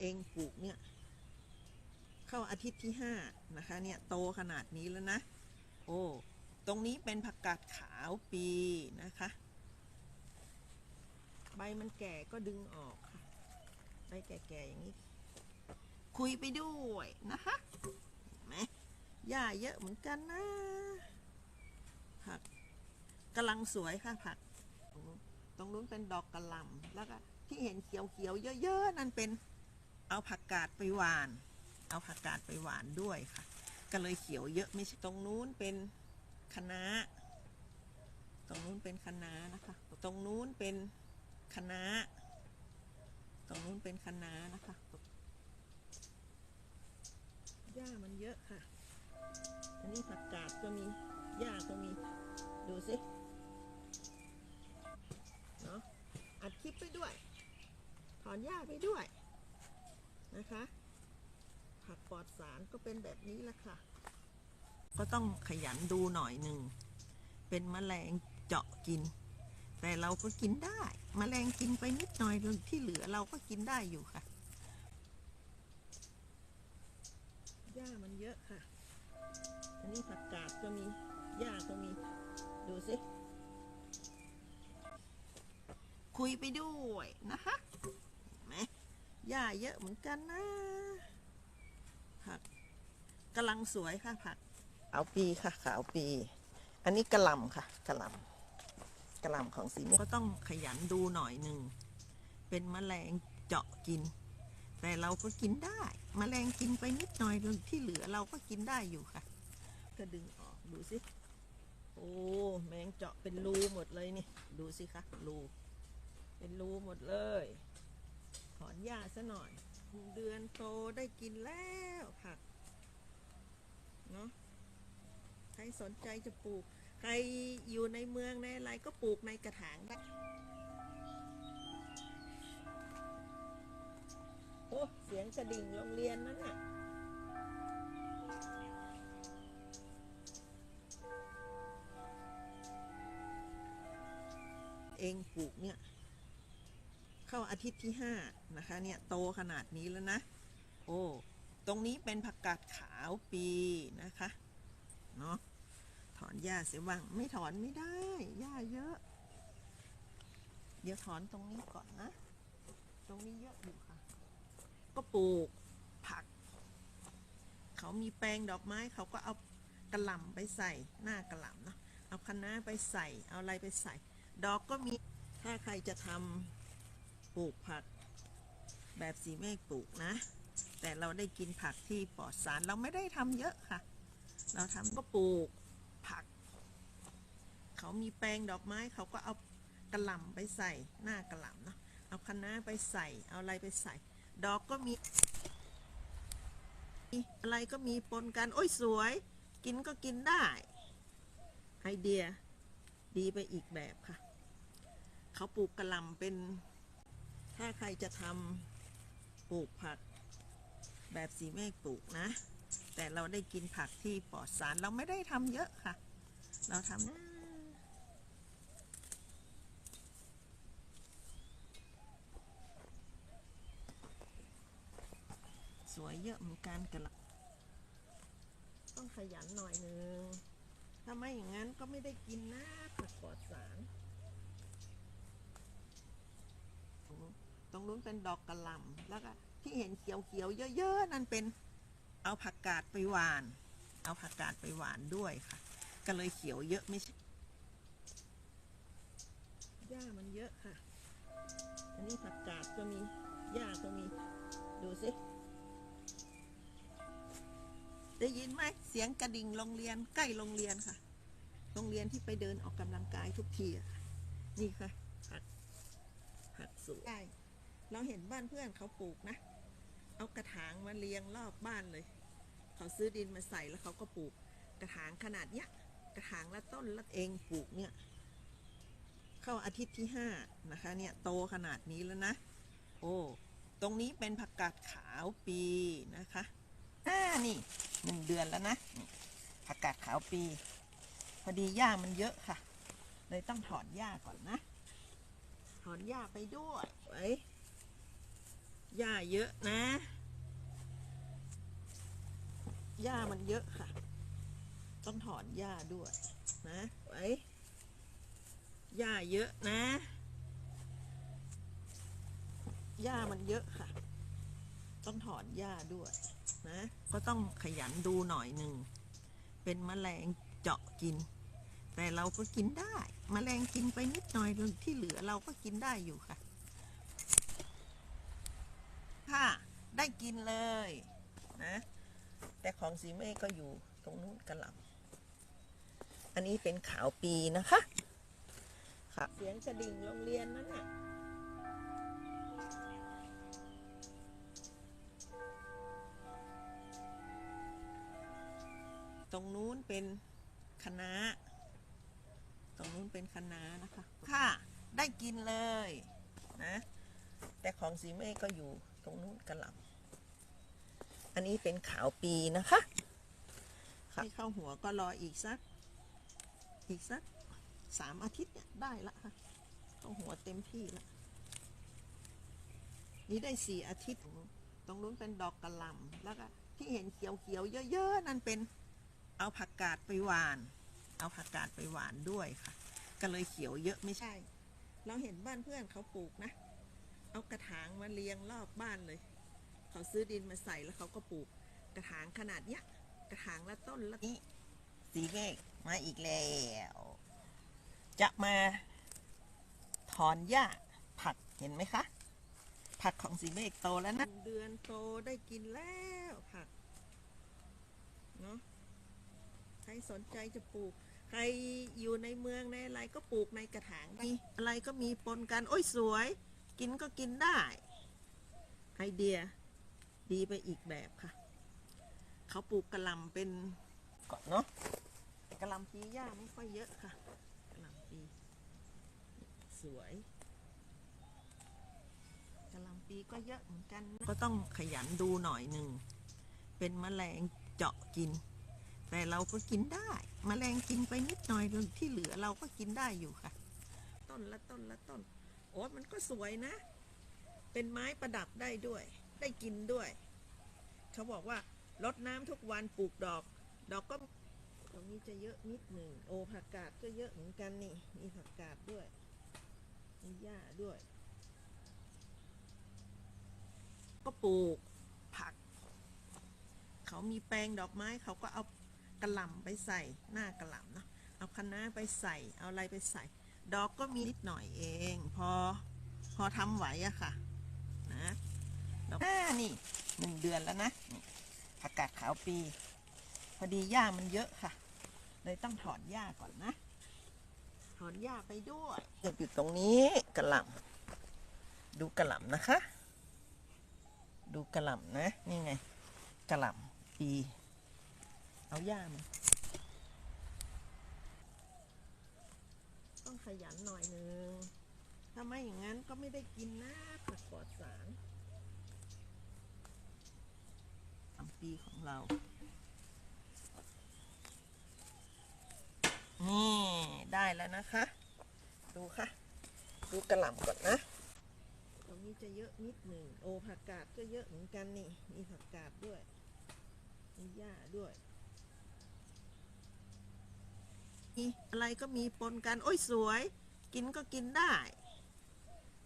เองปลูกเนี่ย เข้าอาทิตย์ที่ห้านะคะ เนี่ยโตขนาดนี้แล้วนะ โอ้ ตรงนี้เป็นผักกาดขาวปีนะคะ ใบมันแก่ก็ดึงออกค่ะ ใบแก่ๆอย่างนี้ คุยไปด้วยนะคะไหมหญ้าเยอะเหมือนกันนะ ผักกำลังสวยค่ะผัก ตรงนู้นเป็นดอกกระหล่ำแล้วก็ที่เห็นเขียวๆเยอะ ๆ นั่นเป็น เอาผักกาดไปหวาน เอาผักกาดไปหวานด้วยค่ะ ก็เลยเขียวเยอะไม่ใช่ตรงนู้นเป็นคะน้าตรงนู้นเป็นคะน้านะคะ ตรงนู้นเป็นคะน้าตรงนู้นเป็นคะน้านะคะหญ้ามันเยอะค่ะ อันนี้ผักกาดก็มีหญ้าก็มี ดูสิ เนาะอัดคลิปไปด้วย ถอนหญ้าไปด้วย นะคะ ผักปลอดสารก็เป็นแบบนี้แหละค่ะ ก็ต้องขยันดูหน่อยหนึ่ง เป็นแมลงเจาะกิน แต่เราก็กินได้แมลงกินไปนิดหน่อยที่เหลือเราก็กินได้อยู่ค่ะหญ้ามันเยอะค่ะ อันนี้ผักกาดก็มีหญ้าก็มี ดูสิ คุยไปด้วยนะคะเห็นไหม หญ้าเยอะเหมือนกันนะ ผักกำลังสวยค่ะผัก เอาปีค่ะขาวปี อันนี้กระหลำค่ะกระหลำกระหลำของสีม่วงก็ต้องขยันดูหน่อยหนึ่ง เป็นแมลงเจาะกิน แต่เราก็กินได้แมลงกินไปนิดหน่อยที่เหลือเราก็กินได้อยู่ค่ะ ก็ดึงออกดูสิโอ้แมงเจาะเป็นรูหมดเลยนี่ ดูสิคะรูเป็นรูหมดเลยถ อนหญ้าซะหน่อย เดือนโตได้กินแล้วผัก เนาะใครสนใจจะปลูก ใครอยู่ในเมืองในอะไรก็ปลูกในกระถางได้โอ้เสียงกระดิ่งโรงเรียนนั่นน่ะเองปลูกเนี่ย อาทิตย์ที่ห้านะคะ เนี่ย โตขนาดนี้แล้วนะ โอ้ ตรงนี้เป็นผักกาดขาวปีนะคะ เนาะถอนหญ้าเสียบ้าง ไม่ถอนไม่ได้ หญ้าเยอะ เดี๋ยวถอนตรงนี้ก่อนนะ ตรงนี้เยอะอยู่ค่ะ ก็ปลูกผัก เขามีแปลงดอกไม้เขาก็เอากระหล่ำไปใส่หน้ากระหล่ำเนาะเอาคะน้าไปใส่ เอาอะไรไปใส่ ดอกก็มี ถ้าใครจะทำ ปลูกผักแบบสีเมฆปลูกนะ แต่เราได้กินผักที่ปลอดสารเราไม่ได้ทำเยอะค่ะ เราทำก็ปลูกผัก เขามีแปลงดอกไม้เขาก็เอากระหล่ำไปใส่หน้ากระหล่ำเนาะเอาคะน้าไปใส่เอาอะไรไปใส่ ดอกก็มีอะไรก็มีปนกัน โอ้ยสวย กินก็กินได้ไอเดียดีไปอีกแบบค่ะ เขาปลูกกระหล่ำเป็น ใครจะทำปลูกผักแบบสีเมฆปลูกนะ แต่เราได้กินผักที่ปลอดสารเราไม่ได้ทำเยอะค่ะ เราทำสวยเยอะเหมือนกันกันละต้องขยันหน่อยนึงถ้าไม่อย่างนั้นก็ไม่ได้กินนะผักปลอดสาร ตรงนู้นเป็นดอกกระหล่ำแล้วก็ที่เห็นเขียวๆเยอะๆ นั่นเป็นเอาผักกาดไปหวาน เอาผักกาดไปหวานด้วยค่ะ ก็เลยเขียวเยอะไม่ใช่หญ้ามันเยอะค่ะ อันนี้ผักกาดก็มีหญ้าก็มี ดูสิ ได้ยินไหมเสียงกระดิ่งโรงเรียนใกล้โรงเรียนค่ะ โรงเรียนที่ไปเดินออกกำลังกายทุกทีอะนี่ค่ะผักผักสวยได้ เราเห็นบ้านเพื่อนเขาปลูกนะ เอากระถางมาเรียงรอบบ้านเลย เขาซื้อดินมาใส่แล้วเขาก็ปลูกกระถางขนาดเนี้ย กระถางละต้นละเองปลูกเนี่ย เข้าอาทิตย์ที่ห้านะคะ เนี่ยโตขนาดนี้แล้วนะ โอ้ ตรงนี้เป็นผักกาดขาวปีนะคะอ่านี่หนึ่งเดือนแล้วนะผักกาดขาวปี พอดีหญ้ามันเยอะค่ะ เลยต้องถอนหญ้าก่อนนะ ถอนหญ้าไปด้วยไว้ หญ้าเยอะนะหญ้ามันเยอะค่ะ ต้องถอนหญ้าด้วยนะไว้หญ้าเยอะนะหญ้ามันเยอะค่ะ ต้องถอนหญ้าด้วยนะ ก็ต้องขยันดูหน่อยหนึ่ง เป็นแมลงเจาะกิน แต่เราก็กินได้แมลงกินไปนิดหน่อยที่เหลือเราก็กินได้อยู่ค่ะ ค่ะได้กินเลยนะแต่ของสีเมฆก็อยู่ตรงนู้นกระหล่ำอันนี้เป็นขาวปีนะคะค่ะเสียงกระดิ่งโรงเรียนนั่นน่ะตรงนู้นเป็นคณะ ตรงนู้นเป็นคณะนะคะ ค่ะ ได้กินเลยนะ แต่ของสีเมฆก็อยู่ตรงนู้นกระหล่ำอันนี้เป็นขาวปีนะคะค่ะที่เข้าหัวก็รออีกสัก อีกสักสามอาทิตย์เนี่ยได้ละค่ะเข้าหัวเต็มที่ละนี่ได้สี่อาทิตย์ ตรงนู้นเป็นดอกกระหล่ำแล้วก็ที่เห็นเขียวๆเยอะๆนั่นเป็นเอาผักกาดไปหวาน เอาผักกาดไปหวานด้วยค่ะ ก็เลยเขียวเยอะไม่ใช่ เราเห็นบ้านเพื่อนเขาปลูกนะ เอากระถางมาเรียงรอบบ้านเลย เขาซื้อดินมาใส่แล้วเขาก็ปลูกกระถางขนาดเนี้ย กระถางละต้นละนี่สีเมฆมาอีกแล้ว จะมาถอนหญ้าผักเห็นไหมคะ ผักของสีเมฆโตแล้วนะ เดือนโตได้กินแล้วผักเนาะใครสนใจจะปลูก ใครอยู่ในเมืองในอะไรก็ปลูกในกระถางนี่อะไรก็มีปนกัน โอ้ยสวย กินก็กินได้ไอเดียดีไปอีกแบบค่ะ เขาปลูกกระหลำเป็นก่อนเนาะกระหลำปีหญ้าไม่ค่อยเยอะค่ะกระหลำปีสวยกระหลำปีก็เยอะเหมือนกันนะก็ต้องขยันดูหน่อยหนึ่งเป็นแมลงเจาะกิน แต่เราก็กินได้แมลงกินไปนิดหน่อยที่เหลือเราก็กินได้อยู่ค่ะ ต้นละต้นละต้น โอ้มันก็สวยนะ เป็นไม้ประดับได้ด้วย ได้กินด้วย เขาบอกว่ารดน้ำทุกวันปลูกดอก ดอกก็ตรงนี้จะเยอะนิดหนึ่งโอผักกาดก็เยอะเหมือนกันนี่ มีผักกาดด้วย มีหญ้าด้วย ก็ปลูกผัก เขามีแปลงดอกไม้เขาก็เอากระหล่ำไปใส่หน้ากระหล่ำเนาะเอาคะน้าไปใส่ เอาอะไรไปใส่ ดอกก็มีนิดหน่อยเอง พอพอทำไหวอะค่ะ นะดอกอ่านี่หนึ่งเดือนแล้วนะผักกาดขาวปี พอดีหญ้ามันเยอะค่ะ เลยต้องถอนหญ้าก่อนนะ ถอนหญ้าไปด้วยอยู่ตรงนี้กระหล่ำดูกระหล่ำนะคะ ดูกระหล่ำนะ นี่ไงกระหล่ำปี เอาหญ้ามันต้องข ยันหน่อยนึงถ้าไม่อย่างนั้นก็ไม่ได้กินนะผักปลอดสารทำปีของเรา นี่ ได้แล้วนะคะ ดูค่ะ ดูกระหล่ำก่อนนะ ตรงนี้จะเยอะนิดหนึ่ง โอ้ผักกาดก็เยอะเหมือนกันนี่ มีผักกาดด้วย มีหญ้าด้วยีอะไรก็มีปนกัน โอ้ยสวย กินก็กินได้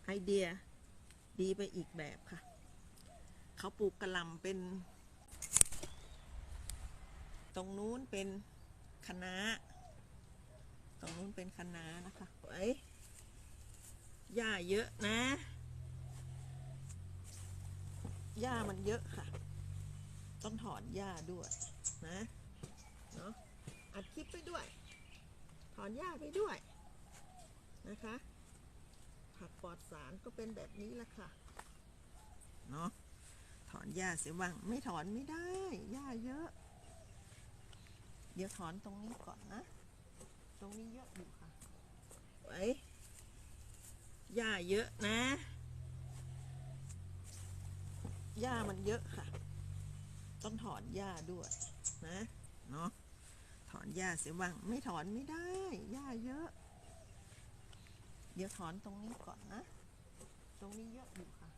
ไอเดียดีไปอีกแบบค่ะ เขาปลูกกระลำเป็น ตรงนู้นเป็นคณะตรงนู้นเป็นคณะนะคะไว้หญ้าเยอะนะหญ้ามันเยอะค่ะ ต้องถอนหญ้าด้วยนะ เนาะอัดคลิปไปด้วย ถอนหญ้าไปด้วยนะคะ ผักปลอดสารก็เป็นแบบนี้แหละค่ะเนาะถอนหญ้าเสียบ้างไม่ถอนไม่ได้หญ้าเยอะ เดี๋ยวถอนตรงนี้ก่อนนะ ตรงนี้เยอะอยู่ค่ะไว้หญ้าเยอะนะหญ้ามันเยอะค่ะ ต้องถอนหญ้าด้วยนะ เนาะ อนหญ้าเสียบ้างไม่ถอนไม่ได้หญ้าเยอะ เดี๋ยวถอนตรงนี้ก่อนนะ ตรงนี้เยอะอยู่ค่ะ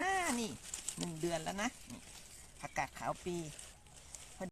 อ่านี่หนึ่งเดือนแล้วนะนี่ผักกาดขาวปี